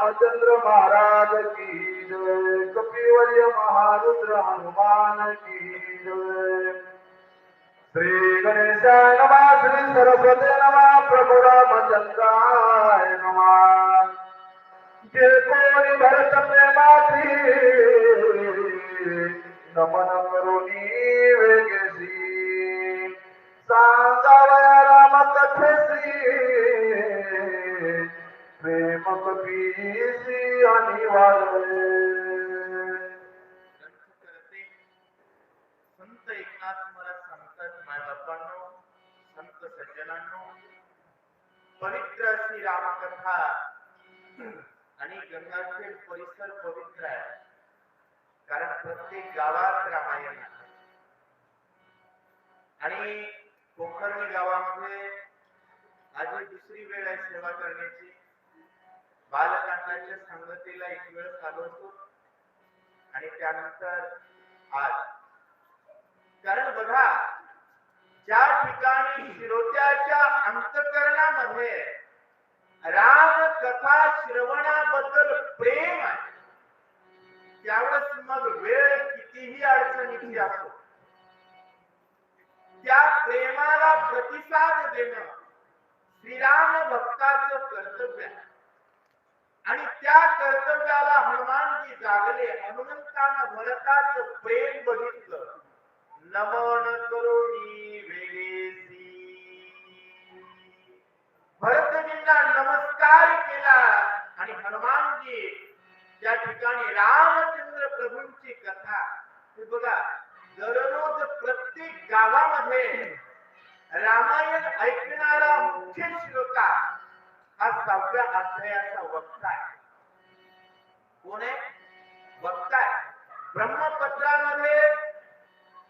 रामचंद्र महाराज की जय कपिवर्य महारुद्र हनुमान की जय। श्री गणेशाय नमा श्री सरस्वती नमा प्रभु रामचंद्राय नमा। जे कोणी भरत प्रेमासी नमन करुणी वेगेसी सांगावया राम कथेसी प्रेम पवित्र अशी रामकथा आणि परिसर पवित्र आहे कारण प्रत्येक गावात रामायण आहे आणि कोकर्णी गावामध्ये आज दुसरी वेळ आहे सेवा करण्याची. बालकांडाच्या संगतीला एक वेळ चालवतो आणि त्यानंतर आज. कारण बघा ज्या ठिकाणी श्रोत्याच्या अंतकरणामध्ये राम कथा श्रवणाबद्दल प्रेम आहे त्यावेळेस मग वेळ कितीही अडचणीची असो त्या प्रेमाला प्रतिसाद देणं श्रीराम भक्ताचं कर्तव्य आहे. त्या कर्तव्याला हनुमानजी जागले हनुमंतानं भरताच प्रेम बघितलं. नमन करुणी वेगेसी भरतजींना नमस्कार केला आणि हनुमानजी त्या ठिकाणी रामचंद्र प्रभूंची कथा. बघा दररोज प्रत्येक गावामध्ये रामायण ऐकणारा मुख्य श्रोता हा सहाव्या अध्यायाचा वक्ता आहे. कोण? आहे. वक्ता ब्रह्मपत्रामध्ये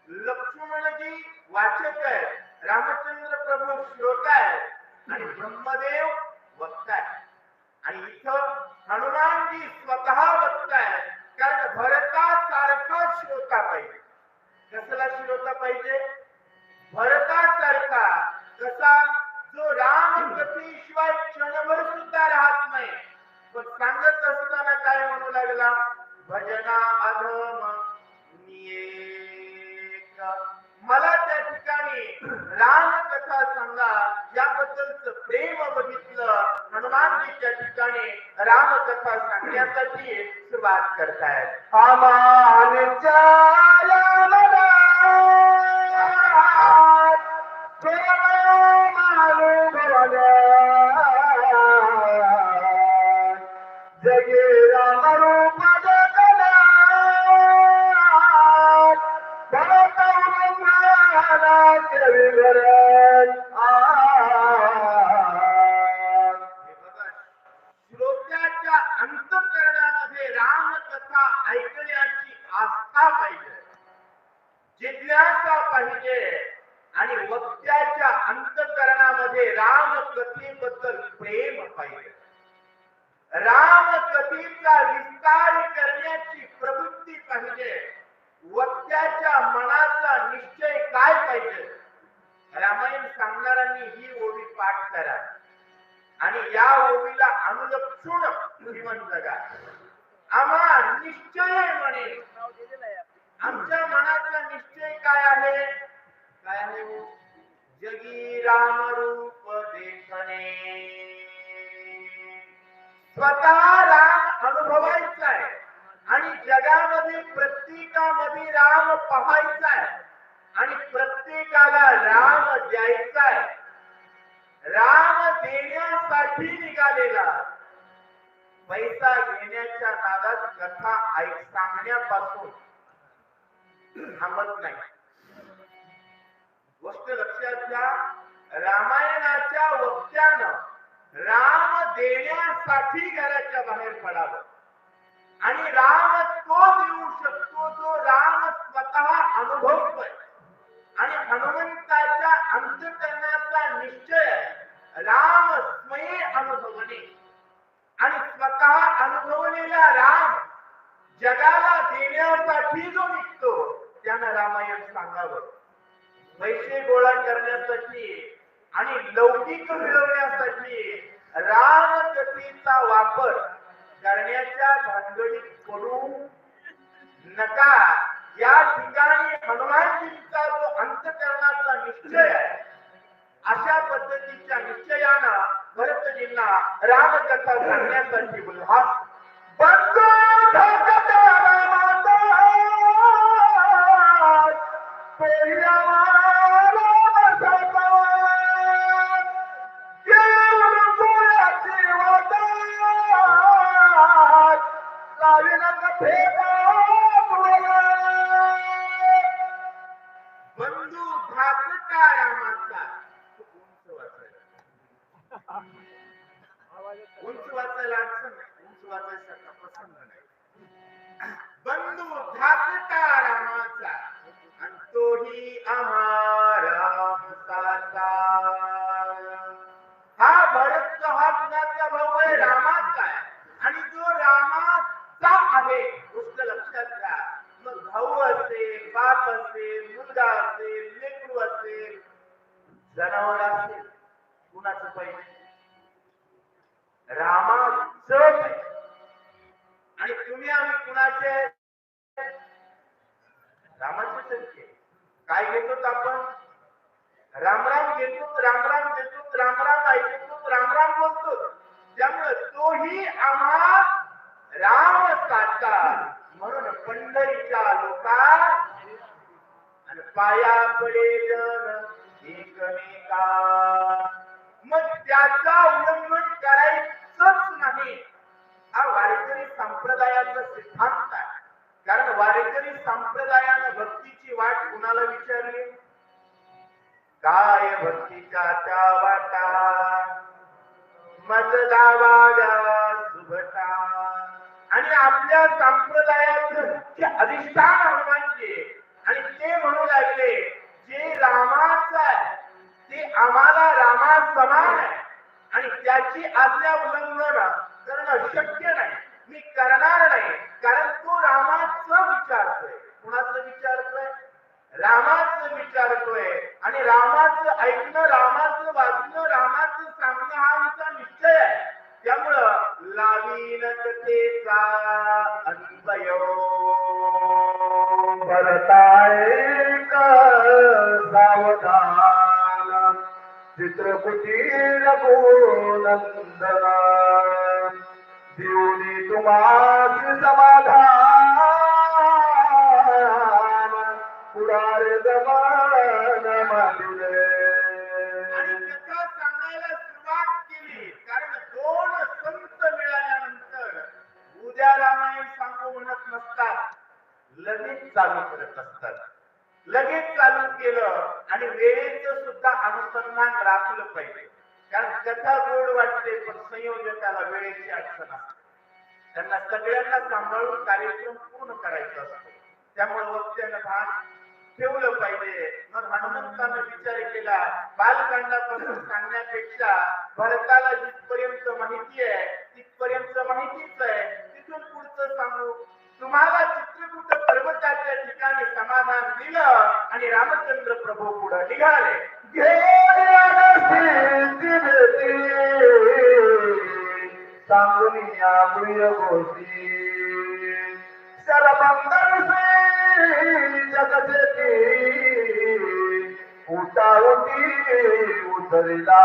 लक्ष्मणजी वाचक आहे रामचंद्र प्रभू श्रोता आहे आणि ब्रह्मदेव वक्ताय आणि इथं हनुमानजी स्वतः वक्ताय आहे कारण भरतासारखा श्रोता पाहिजे. कसला श्रोता पाहिजे? भरतासारखा कसा? जो राम कथेशिवाय क्षणभर सुद्धा राहत पण सांगत असताना काय म्हणू लागला? भजना अधम मला त्या ठिकाणी राम कथा सांगा याबद्दलच प्रेम बघितलं. हनुमानजी त्या ठिकाणी राम कथा सांगण्यासाठी सुरुवात करतायत. आमानच्या काय पाहिजे? रामायण सांगणाऱ्यांनी ही ओवी पाठ करा. आणि या ओवीला अनुलक्षून जीवन जगा. आम्हा निश्चय म्हणे. आमच्या मनाचा निश्चय काय आहे? काय आहे? जगी राम रूप देखणे स्वतः राम अनुभवायचा आहे. आणि जगामध्ये प्रत्येकामध्ये राम पाहायचा आहे. आणि प्रत्येकाला राम द्यायचाय. राम देण्यासाठी निघालेला. पैसा घेण्याच्या नादात कथा ऐक सांगण्यापासून थांबत नाही. गोष्ट लक्षात घ्या रामायणाच्या वक्त्यानं राम देण्यासाठी घराच्या बाहेर पडावं. आणि राम तो देऊ शकतो जो राम स्वतः अनुभवतोय. आणि हनुमंताच्या अंतकरणाचा निश्चय राम स्वयं अनुभवणे. आणि स्वतः अनुभवलेला राम जगाला देण्यासाठी जो निघतो त्यानं रामायण सांगावं. पैसे गोळा करण्यासाठी आणि लौकिक मिळवण्यासाठी रामकथेचा वापर करण्याच्या भानगडीत करू नका. या ठिकाणी हनुमानजींचा जो अंतकरणाचा निश्चय आहे अशा पद्धतीच्या निश्चयानं भरतजींना रामकथा सांगण्यासाठी उल्हास बंधू रामाचा पहिला भरत भाऊ आहे रामात काय? आणि जो रामाचा आहे गोष्ट लक्षात घ्या. मग भाऊ असेल बाप असेल मुलगा असेल लेकरू असेल जनावर असेल कुणाचं पैसे रामाच आणि तुम्ही आम्ही कुणाचे रामाचे संख्ये. काय घेतो आपण? रामराम घेतो रामराम घेतो रामराम ऐकतो रामराम बोलतो त्यामुळे तोही आम्हा राम साचा म्हणून पंढरीच्या लोका आणि पाया पडेल एकमेका. मग त्याचा उल्लंघन करायचंच नाही. हा वारकरी संप्रदायाचा सिद्धांत आहे. कारण वारकरी संप्रदायानं भक्तीची वाट कुणाला विचारली? काय भक्तीच्या त्या वाटा. मज गावागा आणि आपल्या संप्रदायाचं मुख्य अधिष्ठान हनुमानचे आणि ते म्हणू लागले जे रामाचं आहे ते आम्हाला रामा समान आहे. आणि त्याची आज्ञा उल्लंघन करणं शक्य नाही. मी करणार नाही कारण तो रामाचं विचारतोय कुणाचं विचारतोय रामाचं विचारतोय. आणि रामाचं ऐकणं रामाचं वाचणं रामाचं सांगणं हा आमचा निश्चय आहे. त्यामुळं लावीन अन्वय. भरतायक सावधान चित्रकुटी रघुनंदन देऊनी तुम्हाला समाधान. पुरार दमान मानले. आणि कथा सांगायला सुरुवात केली. कारण दोन संत मिळाल्यानंतर उद्या रामायण सांगू म्हणत नसतात. लगेच चालू करत असतात. लगेच चालू केलं आणि वेळेच सुद्धा अनुसंधान राखलं पाहिजे. कारण कथा गोड वाटते पण संयोजकाला वेळेची अडचण असते. त्यांना सगळ्यांना सांभाळून कार्यक्रम पूर्ण करायचा असतो. त्यामुळे वक्त्यानं भान ठेवलं पाहिजे. मग हनुमंतानं विचार केला बालकांडापासून सांगण्यापेक्षा भरताला जिथपर्यंत माहिती आहे तिथपर्यंत माहितीच आहे. तिथून पुढचं सांगू. तुम्हाला चित्रकूट पर्वताच्या ठिकाणी समाधान दिलं आणि रामचंद्र प्रभू पुढे निघाले. सांगून या प्रिय गोष्टी. सरबंदर जगती उठावती उतरिला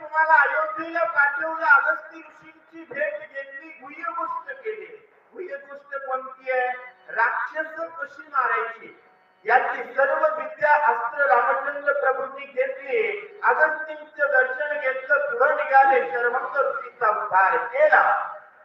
तुम्हाला अयोध्येला पाठवलं अगस्ती ऋषींची भेट घेतली गुह्य गोष्ट केली गुह्य गोष्ट कोणती आहे राक्षस कशी मारायची याची सर्व विद्या अस्त्र रामचंद्र प्रभूंनी घेतली अगस्तींचं दर्शन घेतलं पुढे निघाले शर्मंत ऋषीचा उद्धार केला.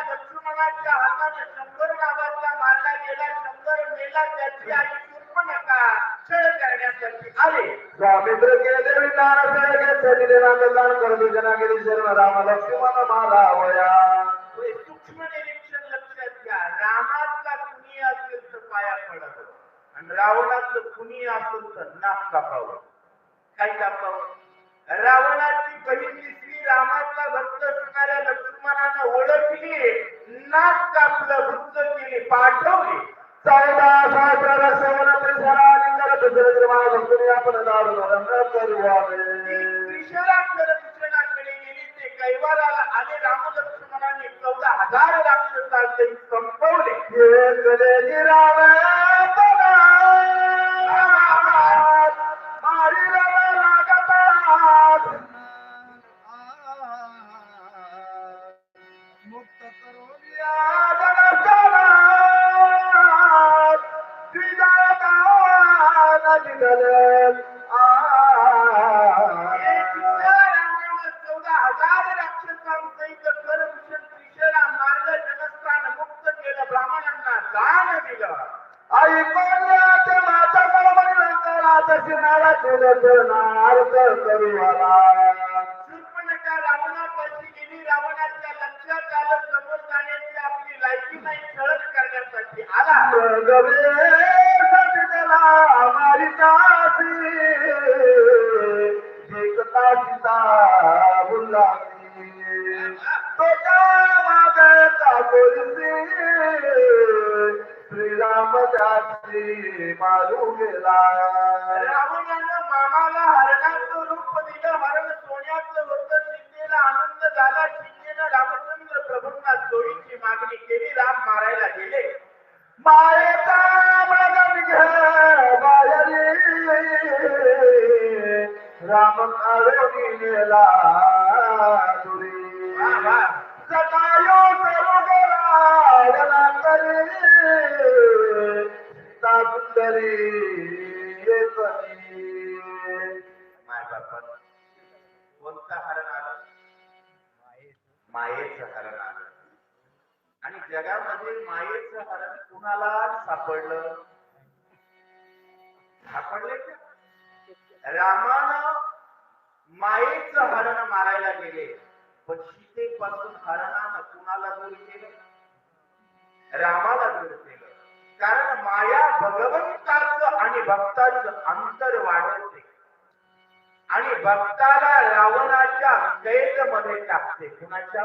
लक्ष्मणाच्या हाताने शंभर नावाचा मारला गेला शंभर मेला त्या त्याची आई शूर्पणखा छळ करण्यासाठी आले. स्वामित्र केले जना गेली शरण राम लक्ष्मण माला वया होय, सूक्ष्म निरीक्षण लक्षात घ्या रामाचा कुणी असेल तर पाया पडावं आणि रावणाचं कुणी असेल तर नाक कापावं काय कापावं रावणाची बहीण दिसली रामाचा भक्त असणाऱ्या लक्ष्मणानं ओळखली नाक कापलं वृत्त केले पाठवले दुसरे आपण करूवावे गेली ते कैवाराला आले रामलक्ष्मणाने चौदा हजार राक्षसांचे संपवले ये शूर्पणखा रावणापाशी गेली रावणाच्या लक्षात आलं समोर जाण्याची आपली लायकी नाही छळद करण्यासाठी आला. श्रीराम मारू गेला रावणानं मामाला हरणाचं रूप दिलं हरण सोन्याचं होतं सीतेला आनंद झाला. सीतेनं रामचंद्र प्रभूंना मागणी केली राम मारायला गेले. मायेचा राम नेला. सकायो करुगला करी सीता कोणतं हरण आलं? मायेचं हरण आलं. आणि जगामध्ये मायेच हरण कुणाला सापडलं? सापडले का? रामानं मायेच हरण मारायला गेले. पण सीतेपासून हरणानं कुणाला दूर केलं? रामाला दूर केलं. कारण माया भगवंताचं आणि भक्ताचं अंतर वाढत आणि भक्ताला रावणाच्या कैदमध्ये टाकते. कुणाच्या?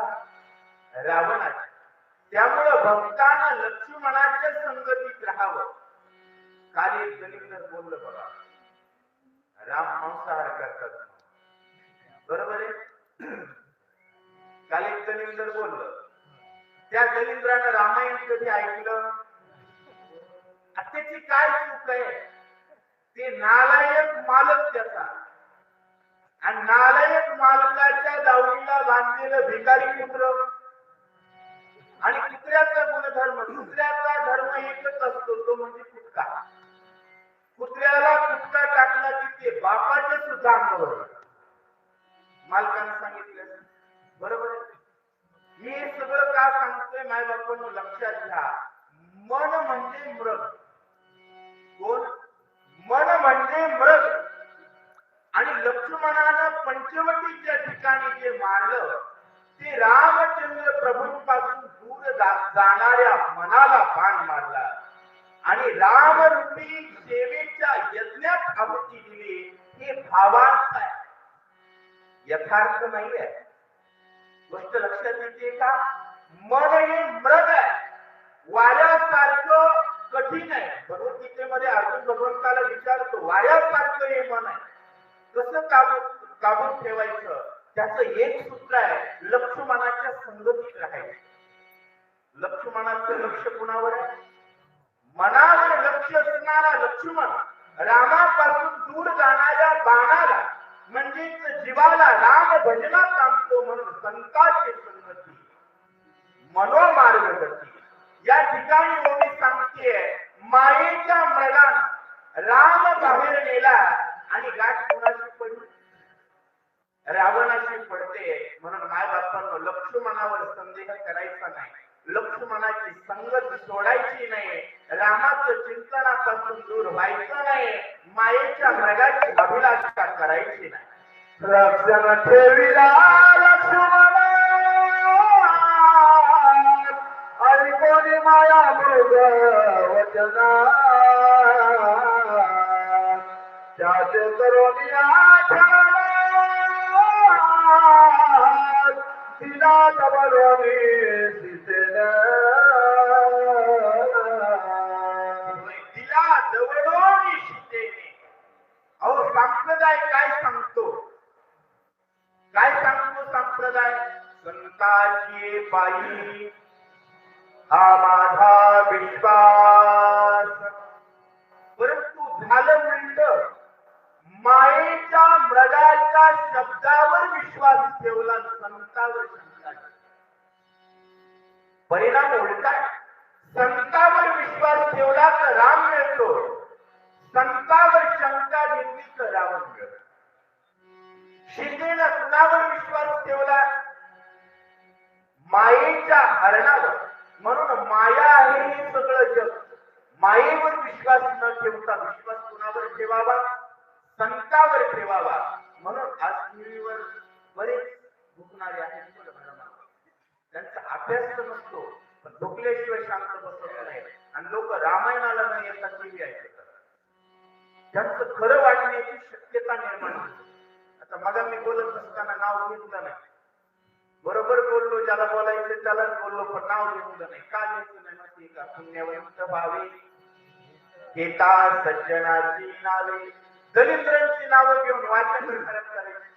रावणाच्या. त्यामुळं भक्तानं लक्ष्मणाच्या संगतीत राहावं. काल एक दलिंदर बोललं बघा. राम मांसाहार करतात. बरोबर आहे? काल एक दलिंदर बोललं. त्या दलिंद्रानं रामायण कधी ऐकलं? त्याची काय चूक आहे? ते नालायक मालक त्याचा. आणि नालायक मालकाच्या दावणीला बांधलेलं भिकारी कुत्र आणि कुत्र्याचा गुणधर्म कुत्र्याचा धर्म एकच असतो तो म्हणजे कुत्रा. कुत्र्याला कुत्रा टाकला की ते बापाचे सुद्धा अंगावर येतं. मालकानं सांगितलं बरोबर मी हे सगळं का सांगतोय माय बापांनो लक्षात घ्या. मन म्हणजे मृत लक्ष्मणानं पंचवटीच्या ठिकाणी जे मारलं ते रामचंद्र प्रभूंपासून दूर जाणाऱ्या मनाला बाण मारला आणि रामरूपी सेवेच्या यज्ञात आहुती दिली हे भावार्थ आहे. यथार्थ नाही आहे. गोष्ट लक्षात येते का? मन हे मृग आहे. वाऱ्यासारखं कठीण आहे. भगवद्गीतेमध्ये अर्जुन भगवंताला विचारतो वाऱ्यासारखं हे मन आहे. कसं काबू काबून ठेवायचं. त्याचं एक सूत्र आहे लक्ष्मणाच्या संगतीत राहायचं. लक्ष्मणाचं लक्ष कुणावर आहे? मनावर लक्ष असणारा लक्ष्मण रामापासून दूर जाणाऱ्या बाणाला म्हणजेच जीवाला राम भजनात सांगतो म्हणून संताची संगती. मनोमार्ग गती या ठिकाणी ओवी सांगते मायेच्या मृगान राम बाहेर नेला आणि गाठ कोणाची पडली? रावणाशी पडते म्हणून माय बापांनो लक्ष्मणावर संदेह करायचा नाही. लक्ष्मणाची संगत सोडायची नाही. रामाचं चिंतनापासून दूर व्हायचं नाही. मायेच्या मृगाची अभिलाषा करायची नाही. रक्षण ठेविला लक्ष्मण. आणि कोणी माया मृग वचना त्याचे करून या अहो संप्रदाय काय सांगतो काय सांगतो संप्रदाय संताची बाई हा माझा विश्वास परंतु झालं म्हणलं मायेच्या मृगाच्या शब्दावर विश्वास ठेवला संतावर परिणाम उलटा. संतावर विश्वास ठेवला तर राम मिळतो. संतावर शंका घेतली तर रावण मिळतो. शिंदेनं कुणावर विश्वास ठेवला? मायेच्या हरणावर. म्हणून माया आहे हे सगळं जग. मायेवर विश्वास न ठेवता विश्वास कुणावर ठेवावा संतावर ठेवावा म्हणून आज टीव्हीवर बरेच भुकणारे आहेत बरं भरमार. त्यांचा अभ्यास तर नसतो पण झोपल्याशिवाय शांत बसत नाही. आणि लोक रामायणाला न येता टीव्ही ऐकतात त्यांचं खरं वाटण्याची शक्यता निर्माण होते. आता मग मी बोलत असताना नाव घेतलं नाही. बरोबर बोललो ज्याला बोलायचं त्यालाच बोललो पण नाव घेतलं नाही. का घेतलं नाही माहिती का? पुण्यवंत भावे घेता सज्जनाची नावे दलिद्रांची नावं घेऊन वाचन खरंच करायची.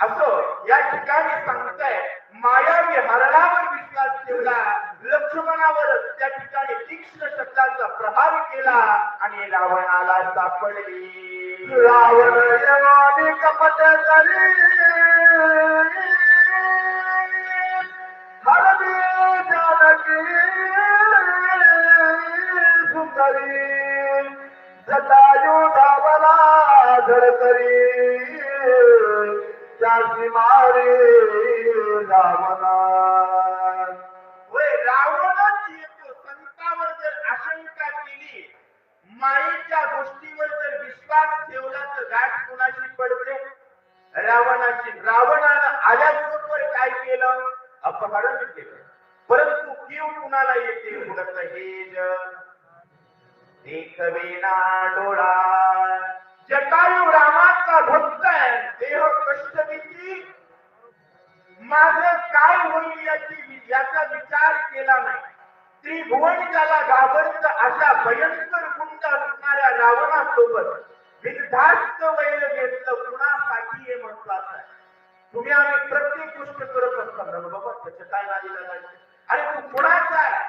असो या ठिकाणी सांगताय माया हरणावर विश्वास ठेवला. लक्ष्मणावर त्या ठिकाणी तीक्ष्ण शब्दांचा प्रहार केला आणि रावणाला सापडली. रावण यवानी कपट करी हरदी जानकी सुंदरी जटायू धावला धडकरी त्याची मारे रावणा. मायेच्या गोष्टीवर जर विश्वास ठेवला तर गाठ कुणाशी पडते? रावणाची रावणानं आल्याबरोबर काय केलं? अपहरण केलं. परंतु किव कुणाला येते? उडत हे जग. देखवेना डोळा. जटायू रामाचा भक्त आहे. देह कष्ट किती? माझ काय होईल याची याचा विचार केला नाही. त्रिभुवन त्याला घाबरत अशा भयंकर असणाऱ्या रावणासोबत बिनधास्त वैर घेतलं कुणासाठी हे महत्वाचं आहे? तुम्ही आम्ही प्रत्येक गोष्ट करत असताना बाबा त्याच्या काय नादी लागायचं. अरे तू कुणाचा आहे?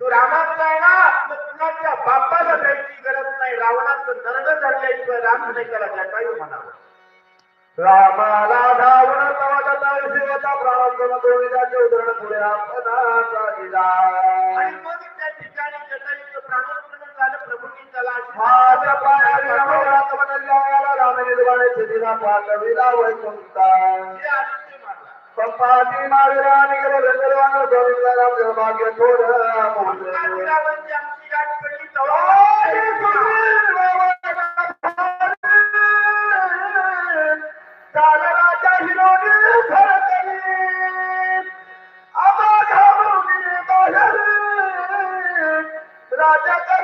तू रामाचा आहे ना? मग कुणाच्या बापाला जायची गरज नाही. रावणाचं नरड धरल्याशिवाय राम नाही त्याला जटायू म्हणावं. रामाला धावण तवाचा शिवता प्रार्थना दोन्हीचे उदाहरण पुढे आपणाचा दिला आणि मग त्या ठिकाणी जटायूचं प्राणोत्पन्न झालं प्रभूंनी त्याला माझ्या पायाने आशीर्वाद नवरात्र बनल्याला राम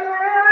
Hello.